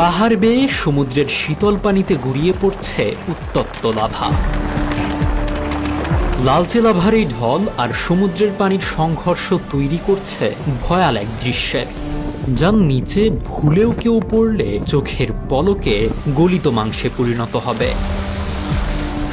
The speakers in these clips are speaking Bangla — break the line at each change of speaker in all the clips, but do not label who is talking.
পাহাড় বেয়ে সমুদ্রের শীতল পানিতে গড়িয়ে পড়ছে উত্তপ্ত লাভা। লালচে লাভার এই ঢল আর সমুদ্রের পানির সংঘর্ষ তৈরি করছে ভয়াল এক দৃশ্যের যার নিচে ভুলেও কেউ পড়লে চোখের পলকে গলিত মাংসে পরিণত হবে।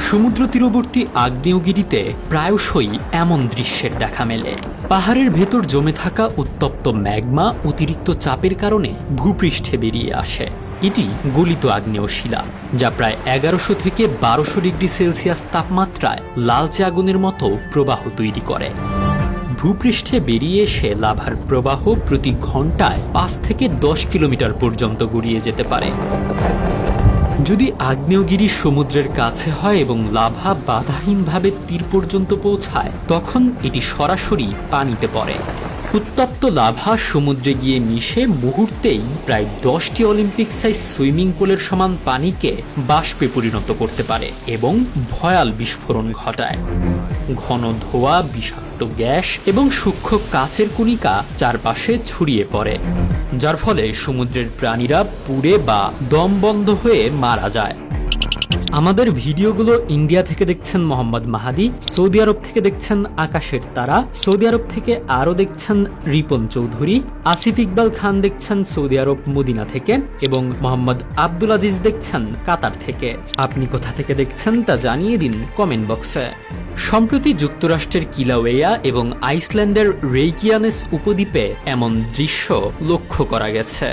সমুদ্র তীরবর্তী আগ্নেয়গিরিতে প্রায়শই এমন দৃশ্যের দেখা মেলে। পাহাড়ের ভেতর জমে থাকা উত্তপ্ত ম্যাগমা অতিরিক্ত চাপের কারণে ভূপৃষ্ঠে বেরিয়ে আসে। এটি গলিত আগ্নেয় শিলা যা প্রায় এগারোশো থেকে বারোশো ডিগ্রি সেলসিয়াস তাপমাত্রায় লালচে আগুনের মতো প্রবাহ তৈরি করে। ভূপৃষ্ঠে বেরিয়ে এসে লাভার প্রবাহ প্রতি ঘন্টায় পাঁচ থেকে দশ কিলোমিটার পর্যন্ত গড়িয়ে যেতে পারে। যদি আগ্নেয়গিরি সমুদ্রের কাছে হয় এবং লাভা বাধাহীনভাবে তীর পর্যন্ত পৌঁছায়, তখন এটি সরাসরি পানিতে পড়ে। উত্তপ্ত লাভা সমুদ্রে গিয়ে মিশে মুহূর্তেই প্রায় দশটি অলিম্পিক সাইজ সুইমিং পুলের সমান পানিকে বাষ্পে পরিণত করতে পারে এবং ভয়াল বিস্ফোরণ ঘটায়। ঘন ধোয়া, বিষাক্ত গ্যাস এবং সূক্ষ্ম কাচের কণিকা চারপাশে ছড়িয়ে পড়ে, যার ফলে সমুদ্রের প্রাণীরা পুড়ে বা দম বন্ধ হয়ে মারা যায়। আমাদের ভিডিওগুলো ইন্ডিয়া থেকে দেখছেন মোহাম্মদ মাহাদি, সৌদি আরব থেকে দেখছেন আকাশের তারা, সৌদি আরব থেকে আরও দেখছেন রিপন চৌধুরী, আসিফ ইকবাল খান দেখছেন সৌদি আরব মদিনা থেকে এবং মোহাম্মদ আব্দুল আজিজ দেখছেন কাতার থেকে। আপনি কোথা থেকে দেখছেন তা জানিয়ে দিন কমেন্ট বক্সে। সম্প্রতি যুক্তরাষ্ট্রের কিলাওয়েয়া এবং আইসল্যান্ডের রেইকিয়ানেস উপদ্বীপে এমন দৃশ্য লক্ষ্য করা গেছে।